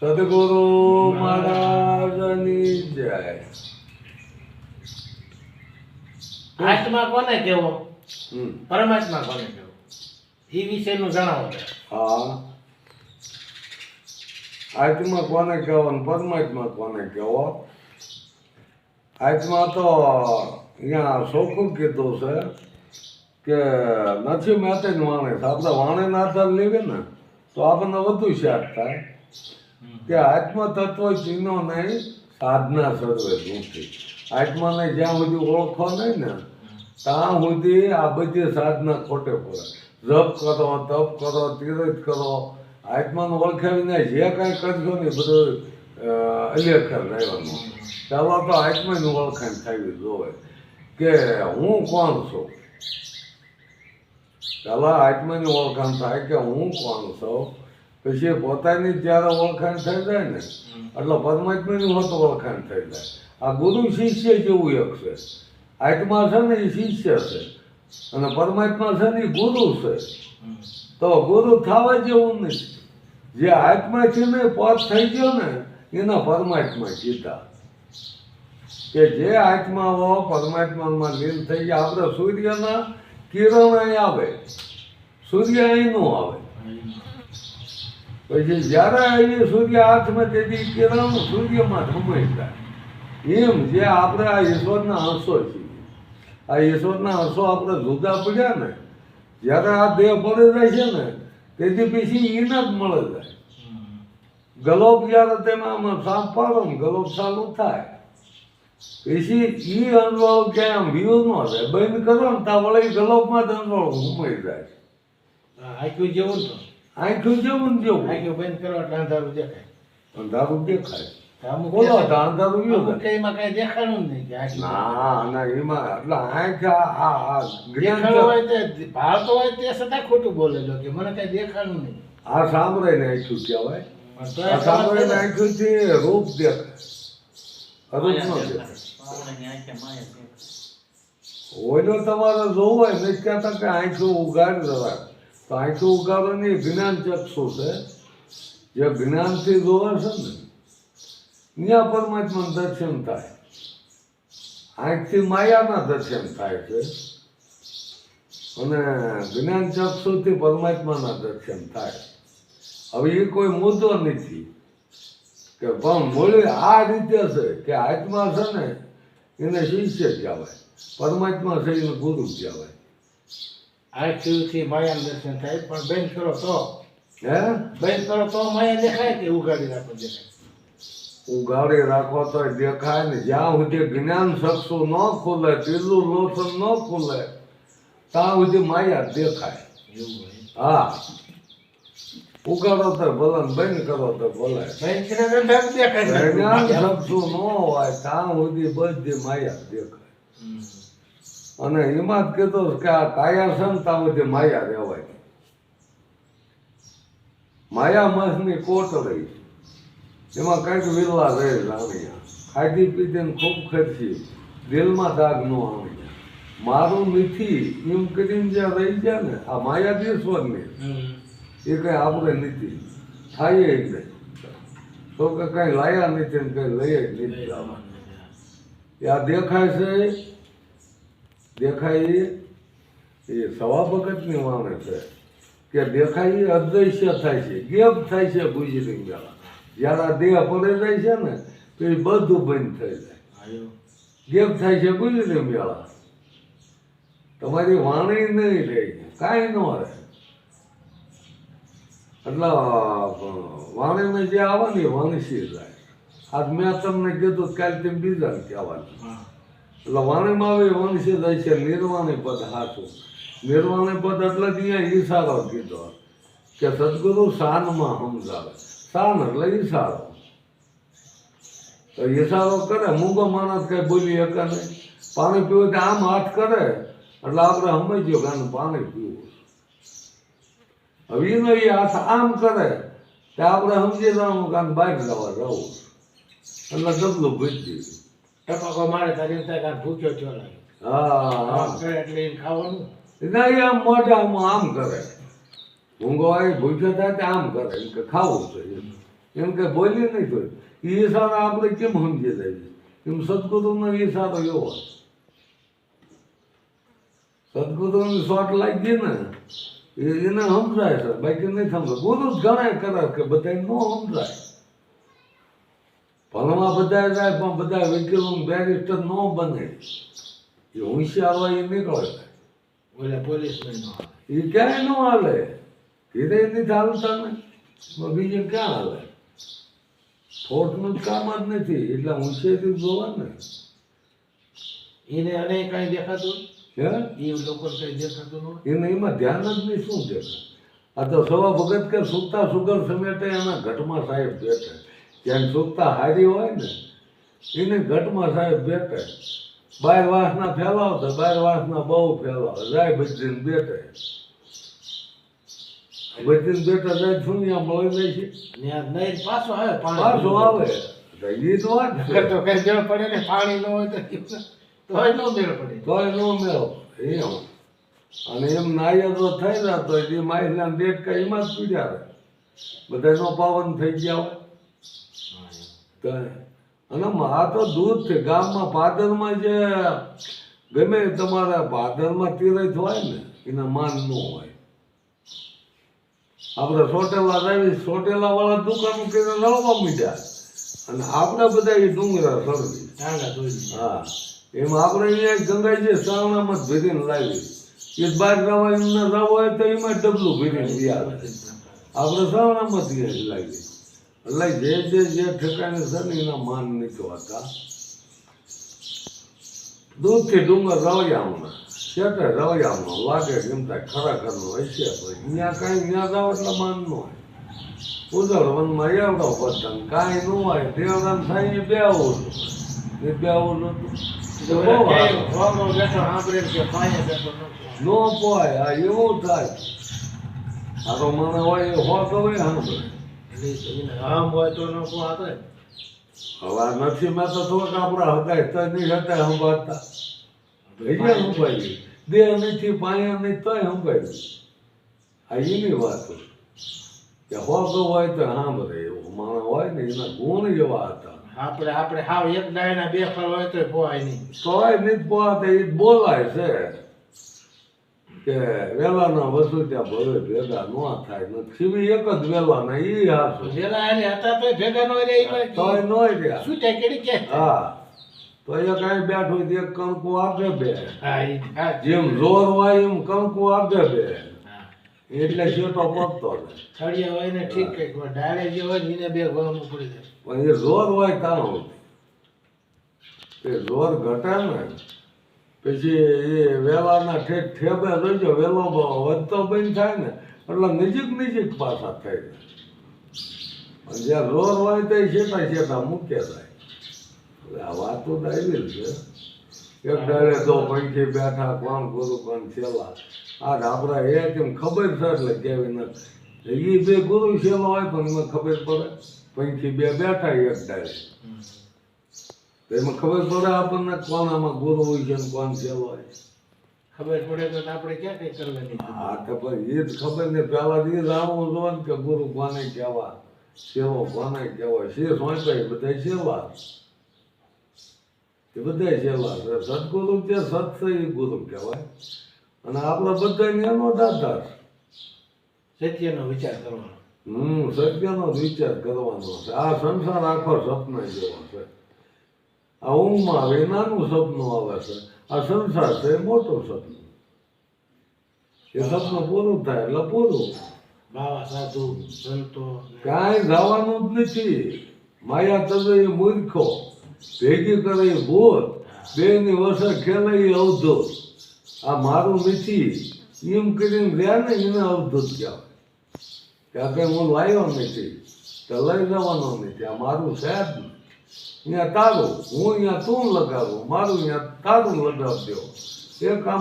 સદગુરુ મહારાજની જય. આત્મા કોને કેવો. પરમાત્મા કોને કેવો એ વિશેનું જણાવો. હા. આત્મા કોને કહેવો ને પરમાત્મા કોને કહેવો? આત્મા તો અહીંયા ચોખ્ખું કીધું છે કે નથી મેતે જ વાણે આપણે વાણે ના આધાર લેવે ને તો આપણને વધુ શાક થાય. કે આત્મા તત્વ ચીનો નહીં, સાધના સર્વે નથી આત્માને જ્યાં સુધી ઓળખો નહીં ને, ત્યાં સુધી આ બધી સાધના ખોટે પડે. જપ કરો, તપ કરો, તીરથ કરો. આત્માને ઓળખાવીને જે કાંઈ કરજો ને બધું અલેખર રહેવાનું. ચાલો તો આત્માની ઓળખાણ થવી જોવે કે હું કોણ છું? ચાલો આત્માની ઓળખાણ થાય કે હું કોણ છું? પછી પોતાની જ જ્યારે ઓળખાણ થઈ જાય ને, એટલે પરમાત્માની હોત ઓળખાણ થઈ જાય. આ ગુરુ શિષ્ય જેવું એક છે. આત્મા છે ને એ શિષ્ય છે. અને પરમાત્મા છે ને એ ગુરુ છે. તો ગુરુ થવા જેવું નથી જે આત્માથી ને પદ થઈ ગયો ને, એના પરમાત્મા જીતા કે જે આત્માઓ પરમાત્મામાં લીન થઈ ગયા, આપણે સૂર્યના કિરણ અહીં આવે. સૂર્ય અહીં નો આવે. પછી જ્યારે એ સૂર્ય હાથમાં તેથી કિરણ સૂર્યમાં ધમાઈ જાય એમ જે આપણે આ ઈશ્વરના અંશો છીએ. આ ઈશ્વરના અંશો આપણે જુદા પડ્યા ને જ્યારે આ દેહ પડી જાય છે ને તેથી પછી એને જ મળે જાય. ગલોપ જ્યારે તેમાં સાપ પાડો ને ગલોપ ચાલુ થાય. પછી ઈ અંજવાળો ક્યાંય આમ વ્યૂ ન થાય બંધ કરો ને ત્યાં વળી ગલોપમાં જ અનુભવ ઘુમાઈ જાય. હા, આંખ્યું જેવું તો આંખ્યું જેવું ને જેવું. આંખ્યું બંધ કરો એટલે અંધારું દેખાય. અંધારું દેખાય. બોલો અંધારું ગયું અમુક એમાં કઈ દેખાડું નહીં કે ના ના એમાં એટલે આંખ આ આ આ હોય તે ભાળતો હોય તે છતાં ખોટું બોલેલો કે મને કઈ દેખાડું નહીં. આ સાંભળે ને આંખ્યું કહેવાય. સાંભળે ને રૂપ દેખાય. અરૂપ નો દેખાય. તમારે જોવું હોય ને કહેતા કે આંખું ઉગાડ જરા તો આંખું ઉગાડવાની જ્ઞાન ચક્ષુ છે જે જ્ઞાનથી જોવાશે ને, ત્યાં પરમાત્માનું દર્શન થાય. આંખથી માયાના દર્શન થાય છે. અને જ્ઞાન ચક્ષુથી પરમાત્માના દર્શન થાય. હવે એ કોઈ મુદ્દો નથી કે પણ મૂળ આ રીતે છે કે આત્મા છે ને, એને શિષ્ય કહેવાય. પરમાત્મા છે એને ગુરુ કહેવાય. આંખ્યુંથી માયા દર્શન થાય પણ બંધ કરો તો. હે? બેન કરો તો માયા દેખાય કે ઉગાડી રાખો દેખાય? ઉગાડી રાખો તો દેખાય ને. જ્યાં સુધી જ્ઞાન ચક્ષુ ન ખુલે પેલું લોસન ન ખુલે ત્યાં સુધી માયા દેખાય. હા. ઉગાડો તો ભલે બંધ કરો તો ભલે. જ્ઞાન શકશું ન હોય ત્યાં સુધી બધી માયા દેખાય. અને એમાં જ કહેતો કે આ કાયા છે જે માયા રહેવાય. માયા મસની કોટ રહી. એમાં કંઈક વિરલા રહે રાણીયા ખાધી પીધીને ખૂબ ખર્ચી. દિલમાં દાગ નો આણી મારું નથી એમ કરીને જે રહી ગયા ને, આ માયા ઈશ્વરની એ કઈ આપણે નથી. થાય જ નહીં. તો કે કઈ લાયા નથી ને કઈ લઈએ જ નથી. એ આ દેખાય છે દેખાય એ સવા ભગતની વાણે છે કે દેખાય અદ્રશ્ય થાય છે ગેપ થાય છે ગુજરી ગયા જ્યારે આ દેહ પડે જાય છે ને તો એ બધું બંધ થઈ જાય. ગેપ થાય છે ગુજરી મેળા તમારી વાણી નહીં રહે કાંઈ ન રહે. એટલે વાણીને જે આવે ને એ વણસી જાય. આજ મેં તમને કીધું કાલ તેમ બીજાને કહેવાનું. હા. એટલે વંશ જાય છે, નિર્વાણી પદ હાથું. નિર્વાણી પદ એટલે ત્યાં ઈશારો કીધો. કે સદગુરુ શાનમાં સમજાવે. શાન એટલે ઈશારો. તો ઈશારો કરે, મૂગો માણસ કઈ બોલી શકે નહીં. પાણી પીવું તો આમ હાથ કરે. એટલે આપણે સમજ્યો કે પાણી પીવું. હવે એનો એ હાથ આમ કરે, તો આપણે સમજી જવાનું કે બાઇક જવા જવું. એટલે ડબલું ભૂજી ટપકો મારે તારી ત્યાં ભૂખ્યો થયો લાગે. એટલે ખાવાનું. ના એ આમ મોઢામાં આમ કરે. ઊંઘો આવી ભૂખ્યો થાય આમ કરે. એમ કે ખાવું છે એમ. કે બોલીએ નહીં તો. એ ઈશારા આપણે કેમ સમજી લેવી? એમ સદગુરુનો ઈશારો એવો સદગુરુની શોટ લાગી ને એને સમજાય છે. બાકી નહીં સમજાય. ગુરુ જ ઘણા કરે કે બધા ન સમજાય. બધા જાય પણ બધા વકીલો બેરિસ્ટર ન બને. એ હોશિયાર એ નીકળે. ઓલા પોલીસ એ ક્યાંય ન હાલે. ધીરે નથી ચાલતા ને તો બીજે ક્યાં હાલે? જ કામ જ નથી. એટલે ઊંચેથી જોવા ને એને અને કાંઈ દેખાતું એ લોકો કઈ દેખાતું ન એને એમાં ધ્યાન જ નહીં શું દેખાય? આ તો સવા ભગત કે સુતા સુગર સમેટે એના ઘટમાં સાહેબ બેઠે જ્યાં સુખતા હારી હોય ને એને ઘટમાં સાહેબ બેઠે. બાર વાસના ફેલાવતા બાર વાસના બહુ ફેલાવે. જાય બચીને બેઠે. બચીને બેઠા જાય સુનિયા મળી જાય છે. નહીં પાછો આવે પાણી. પાછો આવે. ઈ તો વાત તો કઈ મેળ પડે ને પાણી ન હોય તો તોય ન મેળ પડે. તોય નો મેળો. એમ. અને એમ નાયર તો થઈ જતો એ માઇસના ડેટ કઈ એમાં જ પીડ્યા રહે બધા નો પાવન થઈ ગયા હોય. અને આ તો દૂધ છે. ગામમાં ભાદરમાં જે ગમે તમારા ભાદરમાં તીરથ હોય ને એના માન ન હોય. આપણે સોટેલા આવી સોટેલા વાળા દુકાન કરીને લડવા મીડ્યા. અને આપણે બધા એ ડુંગરા સરવી. હા. એમાં આપણે અહીંયા ગંગાજી સાવણામાં જ ભેરીને લાવી. એ બહાર રવા એમને રવો હોય તો એમાં ડબલું ભેરીને આવે આપણે સાવણામાં જ લાવીએ એટલે જે જે જે ઠેકાણે છે ને એના માન નથી હોતા. દૂધથી ડુંગર રવિયામાં. શેઠે રવૈયામાં લાગે કેમ થાય ખરેખરનો હશે પછી ત્યાં કાંઈ ત્યાં જાવ એટલે માન ન હોય. ઉજળ વનમાં એવડો પતંગ કાંઈ ન હોય. દેવરામ સાંઈ બે આવું એ બે પાયે ન નો પોય આ એવું થાય. આ તો મને હોય હો તો હોય સાંભળે. હવે નથી મેં તો થોડાક આપણા હકાય તો નહીં હતા સંભાળતા ભેજે સંભાળી દેહ નથી પાયા નહીં તોય સંભાળ્યું આ એની વાત કે હો હોય તો સાંભળે એવું માણસ હોય ને એના ગુણ એવા હતા. આપણે આપણે હાવ એક ડાયના બે ફળ હોય તો પોહાય નહીં. તોય નહીં પોતે એ બોલાય છે. કે વેલાના વસુ ત્યાં ભલે ભેગા ન થાય. ને ખીવી એક જ વેલાના ઈ હાસું વેલા એને હતા તો ભેગા નો રે ઈ તોય નોય રે શું થાય કેડી કે? હા. તો એ કાંઈ બેઠો એક કંકુ આપે બે. હા જેમ જોર હોય એમ કંકુ આપે બે. એટલે શેટો પડતો છડિયા હોય ને ઠીક કંઈક ડાળે જે હોય એને બે ગળામાં પડી જાય પણ એ જોર હોય કાં હોય તે જોર ઘટે ને પછી એ વેલાના ઠેઠ ઠેબે જોઈજો વેલો વધતો બંધ થાય ને, એટલે નજીક નજીક પાછા થઈ જાય જ્યાં રોર હોય તો શેટા શેટા મૂકે જાય. એટલે આ વાતો તો આવી છે. એક ડાળે તો પંખી બેઠા, કોણ ગુરુ કોણ છેલ્લા. આ આપણા એ કેમ ખબર છે એટલે કેવી નથી એ બે ગુરુ છેલ્લો હોય પણ એમાં ખબર પડે. પંખી બે બેઠા એક ડાળે તો એમાં ખબર પડે આપણને કોણ આમાં ગુરુ હોય છે ને કોણ કહેવાય ખબર પડે તો આપણે ક્યાં કઈ કરવાની હા તો પછી એ જ ખબર ને પેલા એ જાણવું જોઈએ ને કે ગુરુ કોને કહેવા સેવો કોને કહેવાય છે સોંપાય બધા સેવા. એ બધા સેવા સદગુરુ છે સત્સંગ ગુરુ કહેવાય. અને આપણે બધા એનો દાદા સત્યનો વિચાર કરવાનો. હમ સત્યનો જ વિચાર કરવાનો છે. આ સંસાર આખો સપના જેવો છે. આ ઊંઘમાં આવે નાનું સપનું આવે છે. આ સંસાર છે એ મોટું સપનું એ સપનું પૂરું થાય એટલે પૂરું. બાવા સાધુ સંતો કાંઈ જવાનું જ નથી. માયા તજે એ મૂર્ખો ભેગી કરે એ ભૂત બેની વસર ખેલે એ અવધૂત. આ મારું નથી. એમ કરીને રહ્યા ને એને અવધૂત કહેવાય. ત્યાં કઈ હું લાવ્યો નથી તો લઈ જવાનો નથી. આ મારું સાહેબ અહીંયા તારું હું અહીંયા તું લગાવું મારું અહીંયા તારું લગાવજો. એ કામ